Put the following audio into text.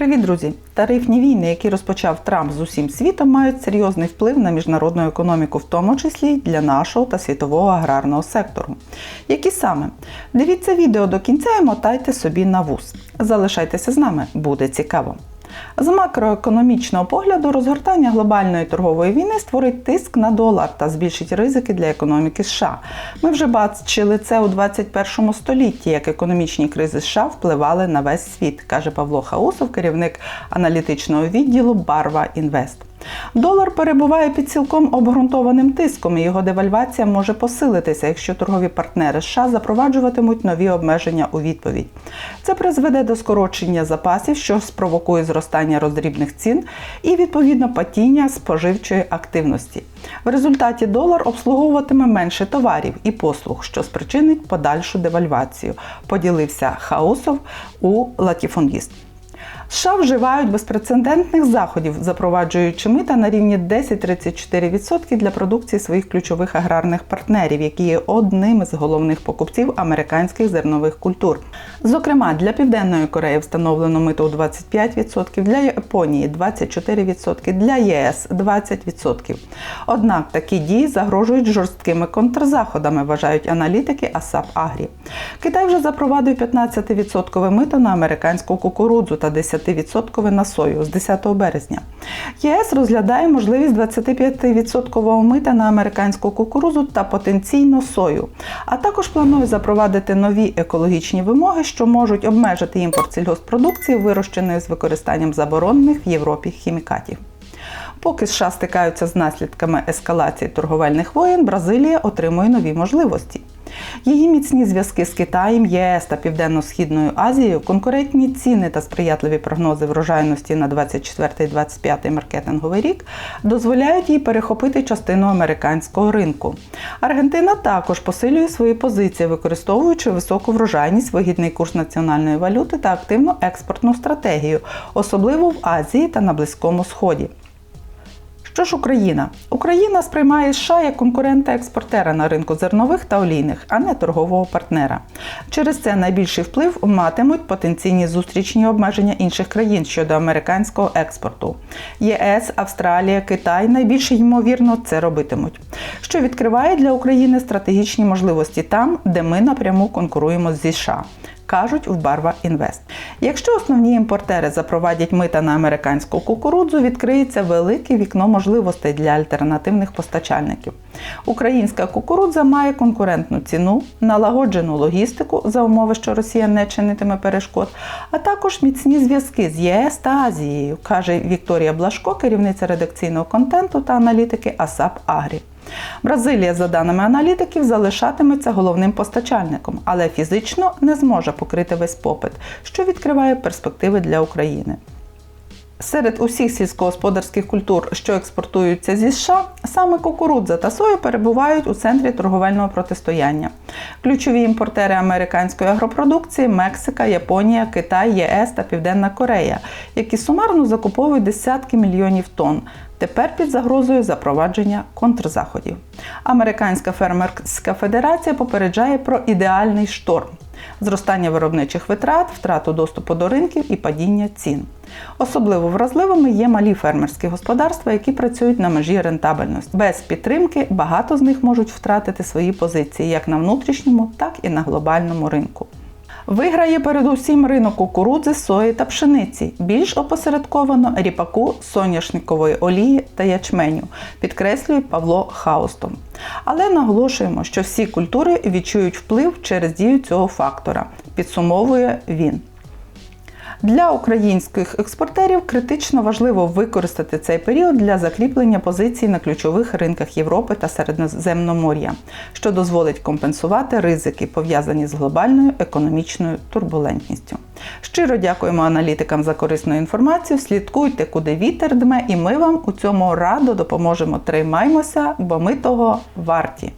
Привіт, друзі! Тарифні війни, які розпочав Трамп з усім світом, мають серйозний вплив на міжнародну економіку, в тому числі для нашого та світового аграрного сектору. Які саме? Дивіться відео до кінця і мотайте собі на вуз. Залишайтеся з нами, буде цікаво. З макроекономічного погляду розгортання глобальної торгової війни створить тиск на долар та збільшить ризики для економіки США. Ми вже бачили це у 21 столітті, як економічні кризи США впливали на весь світ, каже Павло Хаусов, керівник аналітичного відділу Барва Інвест. Долар перебуває під цілком обґрунтованим тиском, і його девальвація може посилитися, якщо торгові партнери США запроваджуватимуть нові обмеження у відповідь. Це призведе до скорочення запасів, що спровокує зростання роздрібних цін і відповідно падіння споживчої активності. В результаті долар обслуговуватиме менше товарів і послуг, що спричинить подальшу девальвацію. Поділився Хаусов у Латіфонгіст. США вживають безпрецедентних заходів, запроваджуючи мита на рівні 10-34% для продукції своїх ключових аграрних партнерів, які є одним із головних покупців американських зернових культур. Зокрема, для Південної Кореї встановлено мито у 25%, для Японії 24%, для ЄС 20%. Однак такі дії загрожують жорсткими контрзаходами, вважають аналітики АСАП Агрі. Китай вже запровадив 15% мито на американську кукурудзу та 10 20% на сою з 10 березня. ЄС розглядає можливість 25% мита на американську кукурузу та потенційно сою, а також планує запровадити нові екологічні вимоги, що можуть обмежити імпорт сільгоспродукції, вирощеної з використанням заборонених в Європі хімікатів. Поки США стикаються з наслідками ескалації торговельних воєн, Бразилія отримує нові можливості. Її міцні зв'язки з Китаєм, ЄС та Південно-Східною Азією, конкурентні ціни та сприятливі прогнози врожайності на 24-25 маркетинговий рік дозволяють їй перехопити частину американського ринку. Аргентина також посилює свої позиції, використовуючи високу врожайність, вигідний курс національної валюти та активну експортну стратегію, особливо в Азії та на Близькому Сході. Що ж Україна? Україна сприймає США як конкурента-експортера на ринку зернових та олійних, а не торгового партнера. Через це найбільший вплив матимуть потенційні зустрічні обмеження інших країн щодо американського експорту. ЄС, Австралія, Китай найбільш ймовірно це робитимуть, що відкриває для України стратегічні можливості там, де ми напряму конкуруємо зі США кажуть в Барва Інвест. Якщо основні імпортери запровадять мита на американську кукурудзу, відкриється велике вікно можливостей для альтернативних постачальників. Українська кукурудза має конкурентну ціну, налагоджену логістику за умови, що Росія не чинитиме перешкод, а також міцні зв'язки з ЄС та Азією, каже Вікторія Блашко, керівниця редакційного контенту та аналітики АСАП Агрі. Бразилія, за даними аналітиків, залишатиметься головним постачальником, але фізично не зможе покрити весь попит, що відкриває перспективи для України. Серед усіх сільськогосподарських культур, що експортуються зі США, саме кукурудза та сою перебувають у центрі торговельного протистояння. Ключові імпортери американської агропродукції Мексика, Японія, Китай, ЄС та Південна Корея, які сумарно закуповують десятки мільйонів тонн. Тепер під загрозою запровадження контрзаходів. Американська фермерська федерація попереджає про ідеальний шторм зростання виробничих витрат, втрату доступу до ринків і падіння цін. Особливо вразливими є малі фермерські господарства, які працюють на межі рентабельності. Без підтримки багато з них можуть втратити свої позиції як на внутрішньому, так і на глобальному ринку. Виграє передусім ринок кукурудзи, сої та пшениці, більш опосередковано ріпаку, соняшникової олії та ячменю, підкреслює Павло Хаустом. Але наголошуємо, що всі культури відчують вплив через дію цього фактора, підсумовує він. Для українських експортерів критично важливо використати цей період для закріплення позицій на ключових ринках Європи та Середземномор'я, що дозволить компенсувати ризики, пов'язані з глобальною економічною турбулентністю. Щиро дякуємо аналітикам за корисну інформацію. Слідкуйте, куди вітер дме, і ми вам у цьому радо допоможемо. Тримаймося, бо ми того варті.